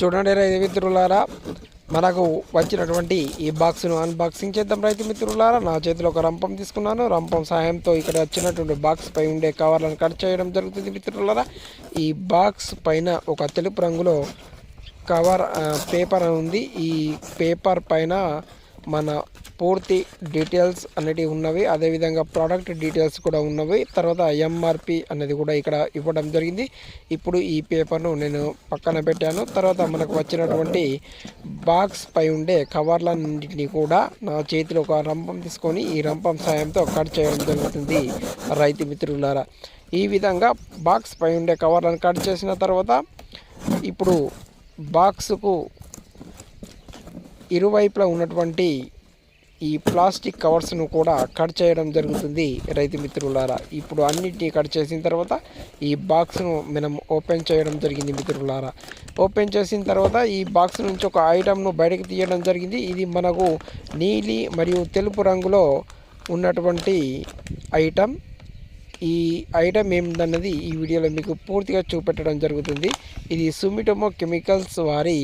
చూడండి రైతు మిత్రులారా మనకు వచ్చినటువంటి ఈ బాక్స్ను అన్బాక్సింగ్ చేద్దాం రైతు మిత్రులారా. నా చేతిలో ఒక రంపం తీసుకున్నాను. రంపం సహాయంతో ఇక్కడ వచ్చినటువంటి బాక్స్ పై ఉండే కవర్లను కట్ చేయడం జరుగుతుంది మిత్రులారా. ఈ బాక్స్ పైన ఒక తెలుపు రంగులో కవర్ పేపర్ అని ఉంది. ఈ పేపర్ పైన మన పూర్తి డీటెయిల్స్ అనేటివి ఉన్నవి. అదేవిధంగా ప్రోడక్ట్ డీటెయిల్స్ కూడా ఉన్నవి. తర్వాత ఎంఆర్పి అనేది కూడా ఇక్కడ ఇవ్వడం జరిగింది. ఇప్పుడు ఈ పేపర్ను నేను పక్కన పెట్టాను. తర్వాత మనకు వచ్చినటువంటి బాక్స్ పై ఉండే కవర్లన్నింటినీ కూడా నా చేతిలో ఒక రంపం తీసుకొని ఈ రంపం సాయంతో కట్ చేయడం జరుగుతుంది. రైతు మిత్రులారా ఈ విధంగా బాక్స్ పై ఉండే కవర్లను కట్ చేసిన తర్వాత ఇప్పుడు బాక్స్కు ఇరువైపులా ఉన్నటువంటి ఈ ప్లాస్టిక్ కవర్స్ను కూడా కట్ చేయడం జరుగుతుంది రైతు మిత్రులారా. ఇప్పుడు అన్నిటినీ కట్ చేసిన తర్వాత ఈ బాక్స్ను మనం ఓపెన్ చేయడం జరిగింది మిత్రులారా. ఓపెన్ చేసిన తర్వాత ఈ బాక్స్ నుంచి ఒక ఐటమ్ను బయటకు తీయడం జరిగింది. ఇది మనకు నీలి మరియు తెలుపు రంగులో ఉన్నటువంటి ఐటమ్. ఈ ఐటమ్ ఏమిటన్నది ఈ వీడియోలో మీకు పూర్తిగా చూపెట్టడం జరుగుతుంది. ఇది సుమిటోమో కెమికల్స్ వారి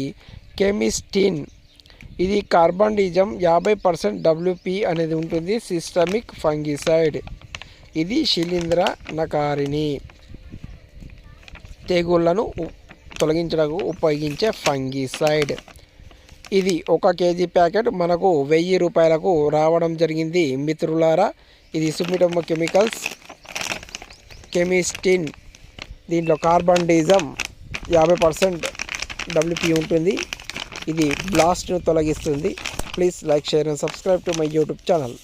కెమిస్టిన్ ఇది కార్బండిజం యాభై పర్సెంట్ డబ్ల్యూపి అనేది ఉంటుంది సిస్టమిక్ ఫంగిసైడ్. ఇది శిలీంద్ర నకారిణి. తెగుళ్ళను తొలగించడానికి ఉపయోగించే ఫంగిసైడ్. ఇది ఒక కేజీ ప్యాకెట్ మనకు వెయ్యి రూపాయలకు రావడం జరిగింది మిత్రులారా. ఇది సుమిటమ్మ కెమికల్స్ కెమిస్టిన్. దీంట్లో కార్బన్ డీజం యాభై పర్సెంట్ డబ్ల్యూపీ ఉంటుంది. ఇది బ్లాస్ట్ను తొలగిస్తుంది. Please like share and subscribe to my YouTube channel